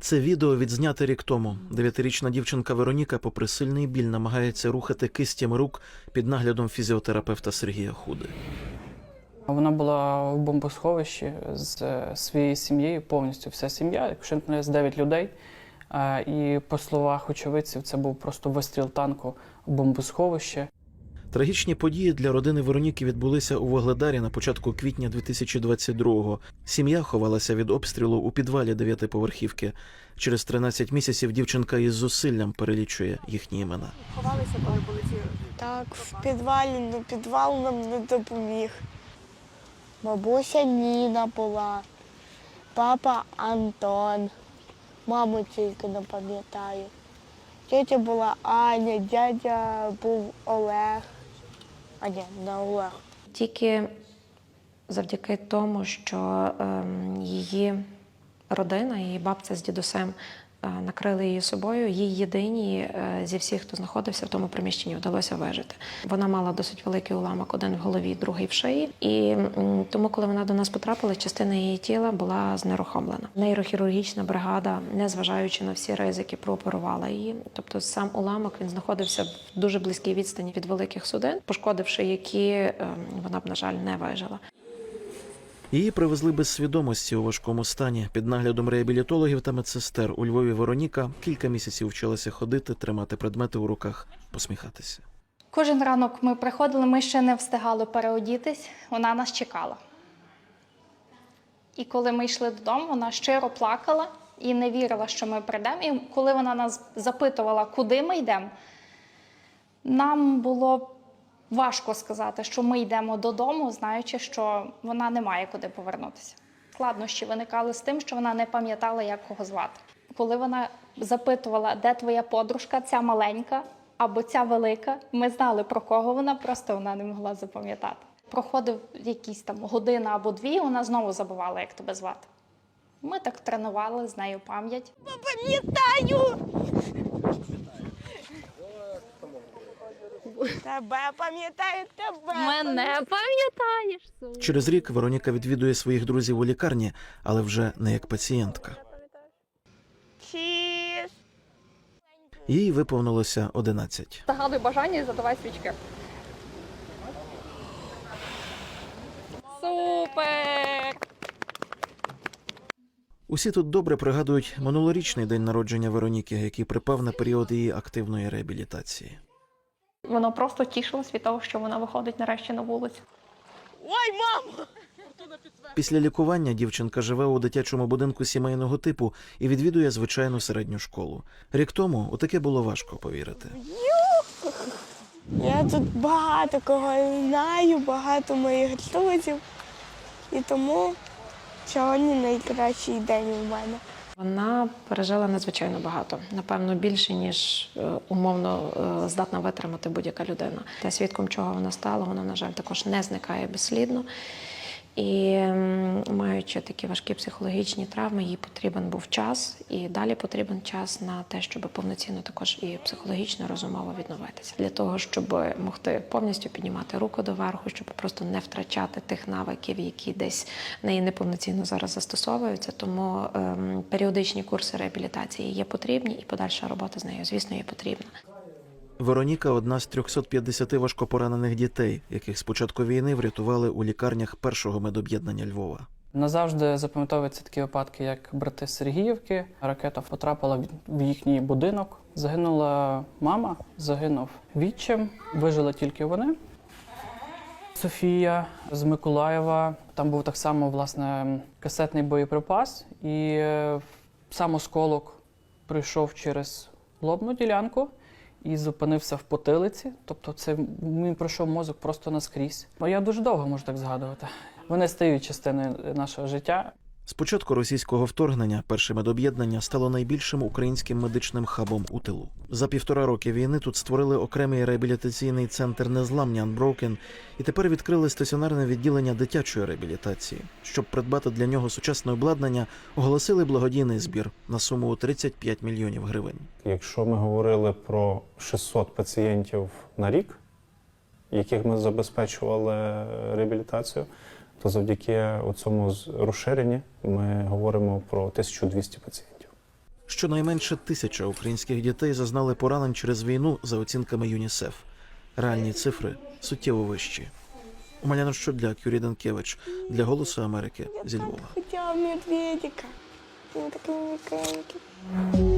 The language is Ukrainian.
Це відео відзняте рік тому. Дев'ятирічна дівчинка Вероніка, попри сильний біль, намагається рухати кистями рук під наглядом фізіотерапевта Сергія Худи. Вона була в бомбосховищі з е, своєю сім'єю, повністю вся сім'я, якщо не з 9 людей. Е, І по словах очевидців, це був просто вистріл танку в бомбосховище. Трагічні події для родини Вероніки відбулися у Вогледарі на початку квітня 2022-го. Сім'я ховалася від обстрілу у підвалі дев'ятиповерхівки. Через 13 місяців дівчинка із зусиллям перелічує їхні імена. Ховалися, коли полетіли. Так, в підвалі, ну підвал нам не допоміг. Бабуся Ніна була, папа Антон, маму тільки не пам'ятаю. Тетя була Аня, дядя був Олег. А ні, не Олег. Тільки завдяки тому, що ем, її родина, її бабця з дідусем е, накрили її собою, їй єдиній е, зі всіх, хто знаходився в тому приміщенні, вдалося вижити. Вона мала досить великий уламок, один в голові, другий в шиї. І тому, коли вона до нас потрапила, частина її тіла була знерухомлена. Нейрохірургічна бригада, незважаючи на всі ризики, прооперувала її. Тобто сам уламок він знаходився в дуже близькій відстані від великих судин, пошкодивши які ем, вона б, на жаль, не вижила. Її привезли без свідомості у важкому стані під наглядом реабілітологів та медсестер. У Львові Вероніка кілька місяців вчилася ходити, тримати предмети у руках, посміхатися. Кожен ранок ми приходили, ми ще не встигали переодітись, вона нас чекала. І коли ми йшли додому, вона щиро плакала і не вірила, що ми прийдемо. І коли вона нас запитувала, куди ми йдемо, нам було важко сказати, що ми йдемо додому, знаючи, що вона не має куди повернутися. Складнощі виникали з тим, що вона не пам'ятала, як кого звати. Коли вона запитувала, де твоя подружка, ця маленька або ця велика, ми знали про кого вона, просто вона не могла запам'ятати. Проходив якісь там година або дві, вона знову забувала, як тебе звати. Ми так тренували з нею пам'ять. Пам'ятаю! Тебе пам'ятаю тебе. пам'ятаєш. Через рік Вероніка відвідує своїх друзів у лікарні, але вже не як пацієнтка. Чіз. Їй виповнилося 11. Загадуй бажання і задавай свічки. Супер! Усі тут добре пригадують минулорічний день народження Вероніки, який припав на період її активної реабілітації. Воно просто тішилось від того, що вона виходить нарешті на вулицю. Ой, мамо! Після лікування дівчинка живе у дитячому будинку сімейного типу і відвідує звичайну середню школу. Рік тому у таке було важко повірити. Я тут багато кого знаю, багато моїх друзів. І тому сьогодні найкращий день у мене. Вона пережила надзвичайно багато, напевно, більше ніж е, умовно е, здатна витримати будь-яка людина. Та свідком чого вона стала, вона, на жаль, також не зникає безслідно. І маючи такі важкі психологічні травми, їй потрібен був час, і далі потрібен час на те, щоб повноцінно також і психологічно розумово відновитися для того, щоб могти повністю піднімати руку доверху, щоб просто не втрачати тих навиків, які десь неї неповноцінно зараз застосовуються. Тому ем, періодичні курси реабілітації є потрібні, і подальша робота з нею, звісно, є потрібна. Вероніка одна з 350 важкопоранених дітей, яких з початку війни врятували у лікарнях першого медоб'єднання Львова. Назавжди запам'ятовуються такі випадки, як брати Сергіївки. Ракета потрапила в- в їхній будинок. Загинула мама, загинув відчим, вижили тільки вони. Софія з Миколаєва. Там був так само власне касетний боєприпас, і е, сам осколок пройшов через лобну ділянку і зупинився в потилиці. Тобто, це він пройшов мозок просто наскрізь. Бо я дуже довго можу так згадувати. Вони стають частиною нашого життя. З початку російського вторгнення перше медоб'єднання стало найбільшим українським медичним хабом у тилу. За півтора роки війни тут створили окремий реабілітаційний центр незламні Unbroken і тепер відкрили стаціонарне відділення дитячої реабілітації. Щоб придбати для нього сучасне обладнання, оголосили благодійний збір на суму у 35 мільйонів гривень. Якщо ми говорили про 600 пацієнтів на рік, яких ми забезпечували реабілітацію, то завдяки цьому розширенні ми говоримо про 1200 пацієнтів. Щонайменше тисяча українських дітей зазнали поранень через війну за оцінками ЮНІСЕФ. Реальні цифри суттєво вищі. Омеляна Щодляк, Юрій Данкевич для Голосу Америки зі Львова. Хотіла медведика. Він такий.